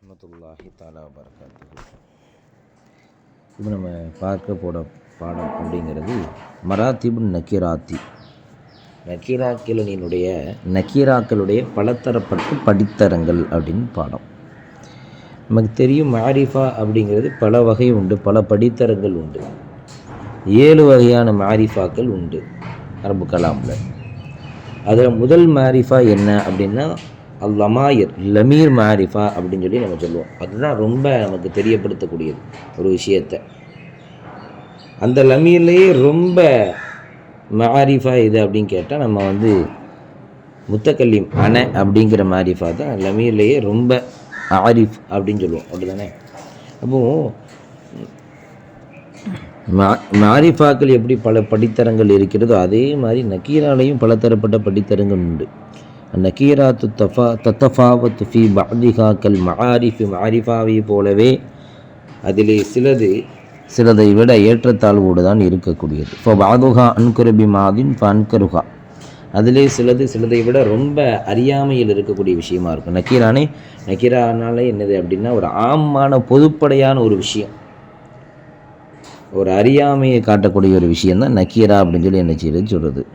வரமத்துல்லாஹி தாலா வரகாத்து இப்போ நம்ம பார்க்க போட பாடம் அப்படிங்கிறது மராத்திபு நக்கீராத்தி. நக்கீராக்களினுடைய நக்கீராக்களுடைய பலதரப்பட்ட படித்தரங்கள் அப்படின்னு பாடம். நமக்கு தெரியும் மாரிஃபா அப்படிங்கிறது பல வகை உண்டு பல படித்தரங்கள் உண்டு. ஏழு வகையான மாரிஃபாக்கள் உண்டு அரபு கலாமில். அதில் முதல் மாரிஃபா என்ன அப்படின்னா அல் லமாயர் லமீர் மாரிஃபா அப்படின்னு சொல்லி நம்ம சொல்லுவோம். அதுதான் ரொம்ப நமக்கு தெரியப்படுத்தக்கூடியது ஒரு விஷயத்தை. அந்த லமீர்லேயே ரொம்ப மாரிஃபா இது அப்படின்னு கேட்டால் நம்ம வந்து முத்தக்கல்லிம் அணை அப்படிங்கிற மாரிஃபா தான் லமீர்லேயே ரொம்ப ஆரிஃப் அப்படின்னு சொல்லுவோம். அப்படி தானே அப்போது மா மாரிஃபாக்கள் எப்படி பல படித்தரங்கள் இருக்கிறதோ அதே மாதிரி நக்கீராலையும் பலதரப்பட்ட படித்தரங்கள் உண்டு. நக்கீராத்து தஃபா தத்தஃபாவத்து ஃபி பாதிகாக்கள் மஹாரிஃபி மாரிஃபாவை போலவே அதிலே சிலது சிலதை விட ஏற்றத்தாழ்வோடு தான் இருக்கக்கூடியது. இப்போ பாதுகா அன்குருபி மாதின் அன்கருகா அதிலே சிலது சிலதை விட ரொம்ப அறியாமையில் இருக்கக்கூடிய விஷயமா இருக்கும். நக்கீரானே நக்கீரானாலே என்னது அப்படின்னா ஒரு ஆமான பொதுப்படையான ஒரு விஷயம். ஒரு அறியாமையை காட்டக்கூடிய ஒரு விஷயந்தான் நக்கீரா அப்படின்னு சொல்லி என்ன செய்யுது? சொல்கிறது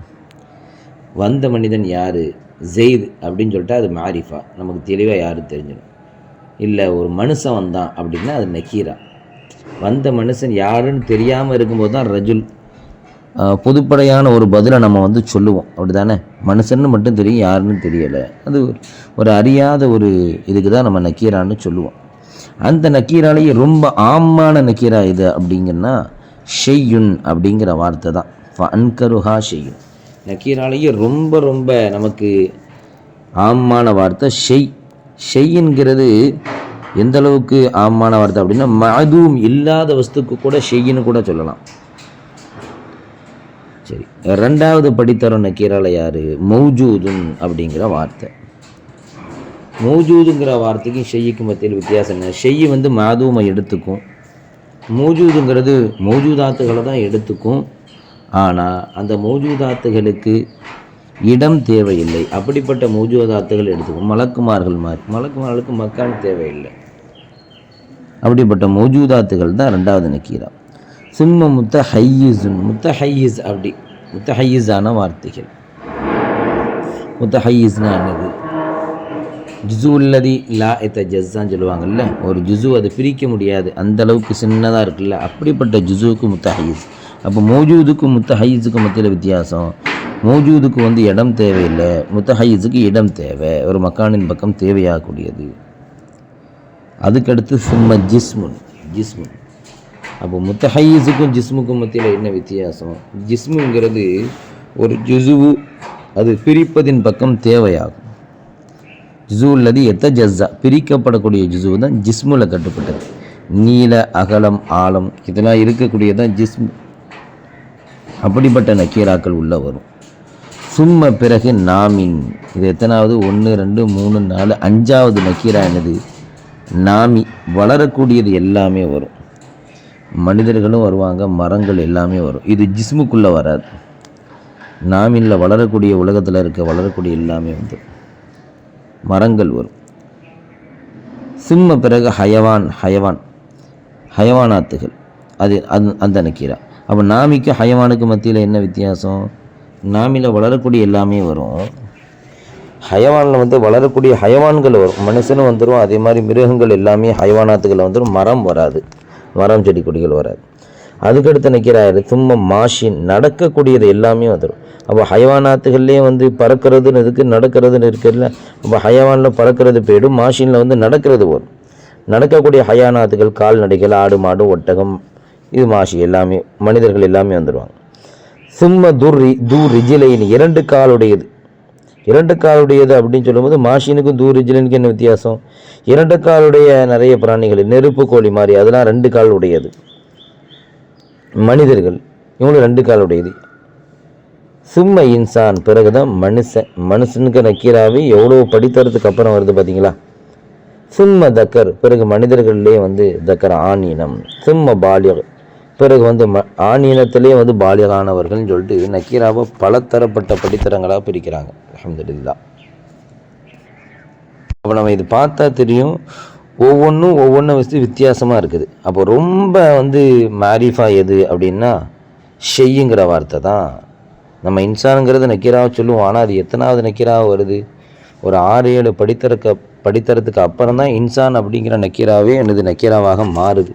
வந்த மனிதன் யார்? ஜெயித் அப்படின்னு சொல்லிட்டு அது மாரிஃபா. நமக்கு தெளிவாக யாரும் தெரிஞ்சிடும். இல்லை ஒரு மனுஷன் வந்தான் அப்படின்னா அது நக்கீரா வந்த மனுஷன் யாருன்னு தெரியாமல் இருக்கும்போது தான் ரஜுல் புதுப்படையான பொதுப்படையான ஒரு பதிலை நம்ம வந்து சொல்லுவோம். அப்படி தானே மனுஷன்னு மட்டும் தெரியும் யாருன்னு தெரியலை. அது ஒரு அறியாத ஒரு இதுக்கு தான் நம்ம நக்கீரான்னு சொல்லுவோம். அந்த நக்கீராலேயே ரொம்ப ஆமான நக்கீரா இது அப்படிங்கன்னா ஷெய்யுன் அப்படிங்கிற வார்த்தை தான். அன்கருஹா ஷெய்யுன். நக்கீராலேயே ரொம்ப ரொம்ப நமக்கு ஆமான வார்த்தை ஷெய். ஷெய்ங்கிறது எந்த அளவுக்கு ஆமான வார்த்தை அப்படின்னா மதுவும் இல்லாத வஸ்துக்கு கூட ஷெய்ன்னு கூட சொல்லலாம். சரி ரெண்டாவது படித்தரம் நக்கீரால யார்? மௌஜூதுன் அப்படிங்கிற வார்த்தை. மௌஜூதுங்கிற வார்த்தைக்கும் ஷெய்யுக்கும் மத்தியில் வித்தியாசம் என்ன? ஷெய் வந்து மாதூமை எடுத்துக்கும். மௌஜூதுங்கிறது மௌஜூதாத்துகளை தான் எடுத்துக்கும். ஆனால் அந்த மௌஜூதாத்துகளுக்கு இடம் தேவையில்லை. அப்படிப்பட்ட மௌஜூதாத்துகள் எடுத்துக்கும் மலக்குமார்கள் மாதிரி. மலக்குமார்களுக்கு மக்கான் தேவையில்லை. அப்படிப்பட்ட மௌஜூதாத்துகள் தான் ரெண்டாவது நக்கீரா. சிம்ம முத்த ஹையிஸுன் முத்த ஹையிஸ் அப்படி முத்த ஹையிஸான வார்த்தைகள். முத்த ஹையிஸ்னா என்னது? ஜுசு உள்ளதி லா எத்த ஜஸ்ஸான்னு சொல்லுவாங்கல்ல ஒரு ஜுசு அது பிரிக்க முடியாது. அந்த அளவுக்கு சின்னதாக இருக்குல்ல அப்படிப்பட்ட ஜுசுவுக்கு முத்த ஹையிஸ் அப்போ மோஜூதுக்கும் முத்தஹைஸுக்கும் மத்தியில் வித்தியாசம். மோஜூதுக்கு வந்து இடம் தேவையில்லை முத்தஹைஸுக்கு இடம் தேவை. ஒரு மக்கானின் பக்கம் தேவையாகக்கூடியது. அதுக்கடுத்து சும்ம ஜிஸ்முன் ஜிஸ்முன். அப்போ முத்தஹைஸுக்கும் ஜிஸ்முக்கும் மத்தியில் என்ன வித்தியாசம்? ஜிஸ்முங்கிறது ஒரு ஜுசுவு அது பிரிப்பதின் பக்கம் தேவையாகும். ஜுசு உள்ளது எத்த ஜஸ்ஸா பிரிக்கப்படக்கூடிய ஜுசுவு தான் ஜிஸ்முல கட்டுப்பட்டது. நீல அகலம் ஆழம் இதெல்லாம் இருக்கக்கூடியதான் ஜிஸ்மு. அப்படிப்பட்ட நக்கீராக்கள் உள்ளே வரும். சும்ம பிறகு நாமின். இது எத்தனாவது? ஒன்று ரெண்டு மூணு நாலு. அஞ்சாவது நக்கீரா என்னது? நாமி. வளரக்கூடியது எல்லாமே வரும். மனிதர்களும் வருவாங்க மரங்கள் எல்லாமே வரும். இது ஜிஸ்முக்குள்ளே வராது. நாமின்ல வளரக்கூடிய உலகத்தில் இருக்க வளரக்கூடிய எல்லாமே வந்து மரங்கள் வரும். சிம்ம பிறகு ஹயவான் ஹயவான் ஹயவானாத்துகள். அது அது அந்த நக்கீரா. அப்போ நாமிக்கு ஹயவானுக்கு மத்தியில் என்ன வித்தியாசம்? நாமியில் வளரக்கூடிய எல்லாமே வரும். ஹயவானில் வந்து வளரக்கூடிய ஹயவான்கள் வரும். மனுஷனும் வந்துடும் அதே மாதிரி மிருகங்கள் எல்லாமே ஹயவானாத்துகள் வந்துடும் மரம் வராது. மரம் செடி கொடிகள் வராது. அதுக்கடுத்து நிற்கிறாரு சும்மா மாஷின். நடக்கக்கூடியது எல்லாமே வந்துடும் அப்போ ஹயவானாத்துகள்லேயே வந்து பறக்கிறதுன்னு இருக்கு நடக்கிறதுன்னு இருக்குல்ல அப்போ ஹயவானில் பறக்கிறது போயிடும். மாஷினில் வந்து நடக்கிறது வரும். நடக்கக்கூடிய ஹயானாத்துகள் கால்நடைகள் ஆடு மாடு ஒட்டகம் இது மாஷி எல்லாமே மனிதர்கள் எல்லாமே வந்துடுவாங்க சும்ம துர்ரி தூ ரிஜிலைன் இரண்டு காலுடையது. இரண்டு காலுடையது அப்படின்னு சொல்லும்போது மாஷினுக்கும் தூ ரிஜிலனுக்கும் என்ன வித்தியாசம்? இரண்டு காலுடைய நிறைய பிராணிகள் நெருப்பு கோழி மாதிரி அதெல்லாம் ரெண்டு கால் உடையது மனிதர்கள் இவங்களும் ரெண்டு கால் உடையது சும்ம இன்சான் பிறகுதான் மனுஷன் மனுஷனுக்கு நக்கீராவே எவ்வளோ படித்தறதுக்கு அப்புறம் வருது பார்த்தீங்களா? சும்ம தக்கர் பிறகு மனிதர்கள்லேயே வந்து தக்கர் ஆணீனம் சும்ம பாலியர் பிறகு வந்து ம ஆணீனத்திலே வந்து பாலியலானவர்கள்னு சொல்லிட்டு நக்கீராவை பலதரப்பட்ட படித்தரங்களாக பிரிக்கிறாங்க. அஹமதுல்லா அப்போ நம்ம இது பார்த்தா தெரியும் ஒவ்வொன்றும் ஒவ்வொன்றும் வச்சு வித்தியாசமாக இருக்குது. அப்போ ரொம்ப வந்து மாரிஃபா எது அப்படின்னா ஷெய்யுங்கிற வார்த்தை தான். நம்ம இன்சானுங்கிறது நக்கீராவை சொல்லுவோம். ஆனால் அது எத்தனாவது நக்கீராக வருது? ஒரு ஆறு ஏழு படித்தரக்க படித்தரத்துக்கு அப்புறம் தான் இன்சான் அப்படிங்கிற நக்கீராவே எனது நக்கீராவாக மாறுது.